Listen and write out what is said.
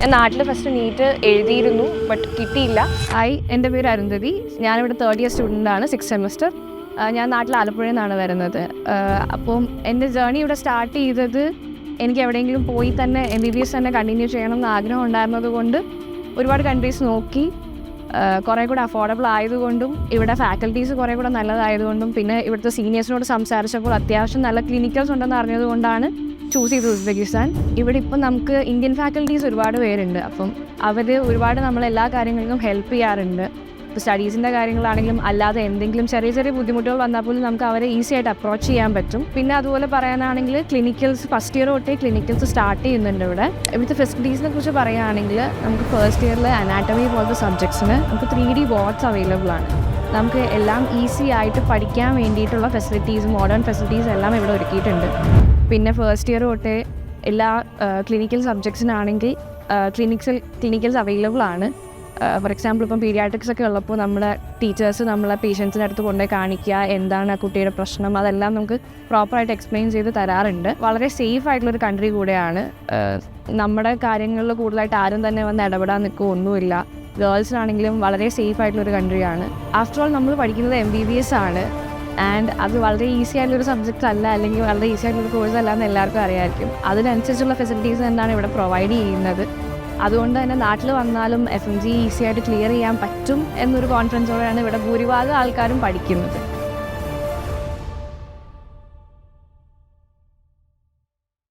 ഞാൻ നാട്ടിൽ first NEET എഴുതിയിരുന്നു ബട്ട് കിട്ടിയില്ല. ഐ എന്റെ പേര് അരുന്ധതി. ഞാനിവിടെ തേർഡ് ഇയർ സ്റ്റുഡന്റ് ആണ് സിക്സ് സെമസ്റ്റർ ഞാൻ നാട്ടിൽ ആലപ്പുഴയിൽ നിന്നാണ് വരുന്നത്. അപ്പം എന്റെ ജേർണി ഇവിടെ സ്റ്റാർട്ട് ചെയ്തത് എനിക്ക് എവിടെയെങ്കിലും പോയി തന്നെ എം ബി ബി എസ് തന്നെ കണ്ടിന്യൂ ചെയ്യണം എന്ന് ആഗ്രഹം ഉണ്ടായിരുന്നത് കൊണ്ട് ഒരുപാട് കൺട്രീസ് നോക്കി. കുറേ കൂടെ അഫോർഡബിൾ ആയതുകൊണ്ടും ഇവിടെ ഫാക്കൽറ്റീസ് കുറേ കൂടെ നല്ലതായതുകൊണ്ടും പിന്നെ ഇവിടുത്തെ സീനിയേഴ്സിനോട് സംസാരിച്ചപ്പോൾ അത്യാവശ്യം നല്ല ക്ലിനിക്കൽസ് ഉണ്ടെന്ന് അറിഞ്ഞതുകൊണ്ടാണ് ചൂസ് ചെയ്തത് ഉസ്ബെക്കിസ്ഥാൻ. ഇവിടെ ഇപ്പം നമുക്ക് ഇന്ത്യൻ ഫാക്കൽറ്റീസ് ഒരുപാട് പേരുണ്ട്. അപ്പം അവർ ഒരുപാട് നമ്മൾ എല്ലാ കാര്യങ്ങൾക്കും ഹെൽപ്പ് ചെയ്യാറുണ്ട്. ഇപ്പോൾ സ്റ്റഡീസിന്റെ കാര്യങ്ങളാണെങ്കിലും അല്ലാതെ എന്തെങ്കിലും ചെറിയ ചെറിയ ബുദ്ധിമുട്ടുകൾ വന്നാൽ പോലും നമുക്ക് അവരെ ഈസി ആയിട്ട് അപ്രോച്ച് ചെയ്യാൻ പറ്റും. പിന്നെ അതുപോലെ പറയാനാണെങ്കിൽ ക്ലിനിക്കൽസ് ഫസ്റ്റ് ഇയർ തൊട്ടേ ക്ലിനിക്കൽസ് സ്റ്റാർട്ട് ചെയ്യുന്നുണ്ട് ഇവിടെ. ഇവിടുത്തെ ഫെസിലിറ്റീസിനെ കുറിച്ച് പറയുകയാണെങ്കിൽ നമുക്ക് ഫസ്റ്റ് ഇയറിൽ അനാറ്റമി പോലത്തെ സബ്ജക്ട്സിന് നമുക്ക് ത്രീ ഡി ബോർഡ്സ് അവൈലബിൾ ആണ്. നമുക്ക് എല്ലാം ഈസി ആയിട്ട് പഠിക്കാൻ വേണ്ടിയിട്ടുള്ള ഫെസിലിറ്റീസ് മോഡേൺ ഫെസിലിറ്റീസ് എല്ലാം ഇവിടെ ഒരുക്കിയിട്ടുണ്ട്. പിന്നെ ഫസ്റ്റ് ഇയർ തൊട്ടേ എല്ലാ ക്ലിനിക്കൽ സബ്ജക്ട്സിനാണെങ്കിൽ ക്ലിനിക്സിൽ ക്ലിനിക്കൽസ് അവൈലബിൾ ആണ്. ഫോർ എക്സാമ്പിൾ ഇപ്പം പീഡിയാട്രിക്സ് ഒക്കെ ഉള്ളപ്പോൾ നമ്മുടെ ടീച്ചേഴ്സ് നമ്മളെ പേഷ്യൻസിന്റെ അടുത്ത് കൊണ്ടുപോയി കാണിക്കുക എന്താണ് ആ കുട്ടിയുടെ പ്രശ്നം അതെല്ലാം നമുക്ക് പ്രോപ്പറായിട്ട് എക്സ്പ്ലെയിൻ ചെയ്ത് തരാറുണ്ട്. വളരെ സേഫ് ആയിട്ടുള്ളൊരു കൺട്രി കൂടെയാണ്. നമ്മുടെ കാര്യങ്ങളിൽ കൂടുതലായിട്ട് ആരും തന്നെ വന്ന് ഇടപെടാൻ നിൽക്കുക ഒന്നുമില്ല. ഗേൾസിനാണെങ്കിലും വളരെ സേഫ് ആയിട്ടുള്ള ആയിട്ടുള്ളൊരു കൺട്രിയാണ് ആഫ്റ്റർ ഓൾ നമ്മൾ പഠിക്കുന്നത് എം ബി ബി എസ് ആണ്. ആൻഡ് അത് വളരെ ഈസി ആയിട്ടുള്ളൊരു സബ്ജക്റ്റ് അല്ല അല്ലെങ്കിൽ വളരെ ഈസി ആയിട്ടുള്ളൊരു കോഴ്സ് അല്ല എന്ന് എല്ലാവർക്കും അറിയാമായിരിക്കും അതിനനുസരിച്ചുള്ള ഫെസിലിറ്റീസ് തന്നെയാണ് ഇവിടെ പ്രൊവൈഡ് ചെയ്യുന്നത്. അതുകൊണ്ട് തന്നെ നാട്ടിൽ വന്നാലും എഫ് എം ജി ഈസി ആയിട്ട് ക്ലിയർ ചെയ്യാൻ പറ്റും എന്നൊരു കോൺഫിഡൻസോടെയാണ് ഇവിടെ ഭൂരിഭാഗം ആൾക്കാരും പഠിക്കുന്നത്.